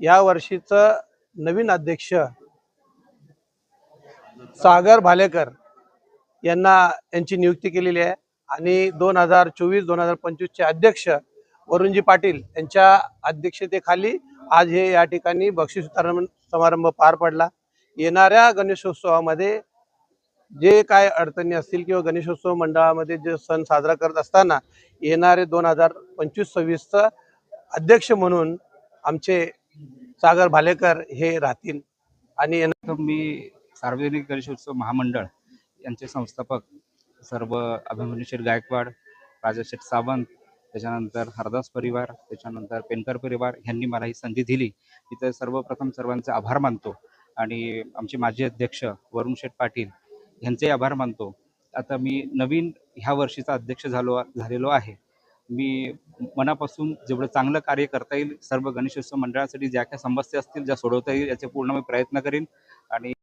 या वर्षीचं नवीन अध्यक्ष सागर भालेकर यांना यांची नियुक्ती केलेली आहे. आणि दोन हजार चोवीस दोन हजार पंचवीसचे अध्यक्ष वरुणजी पाटील यांच्या अध्यक्षतेखाली आज हे या ठिकाणी बक्षीस वितरण समारंभ पार पडला. येणाऱ्या गणेशोत्सवामध्ये जे काय अडचणी असतील किंवा गणेशोत्सव मंडळामध्ये जे सण साजरा करत असताना येणारे दोन हजार पंचवीस सव्वीसचं अध्यक्ष म्हणून आमचे सागर भालेकर हे राहतील. आणि मी सार्वजनिक गणेशोत्सव महामंडळ यांचे संस्थापक सर्व अभिमन्यू शेठ गायकवाड राजा शेठ सावंत त्याच्यानंतर हरदास परिवार त्याच्यानंतर पेनकर परिवार ह्यांनी मला ही संधी दिली. तिथं सर्वप्रथम सर्वांचे आभार मानतो आणि आमचे माजी अध्यक्ष वरुण शेठ पाटील यांचे आभार मानतो. आता मी नवीन ह्या वर्षीचा अध्यक्ष झालो झालेलो आहे. मी मनापासून जेवढं चांगलं कार्य करता येईल सर्व गणेशोत्सव मंडळासाठी ज्या काही समस्या असतील ज्या सोडवता येईल याचे पूर्ण मी प्रयत्न करीन. आणि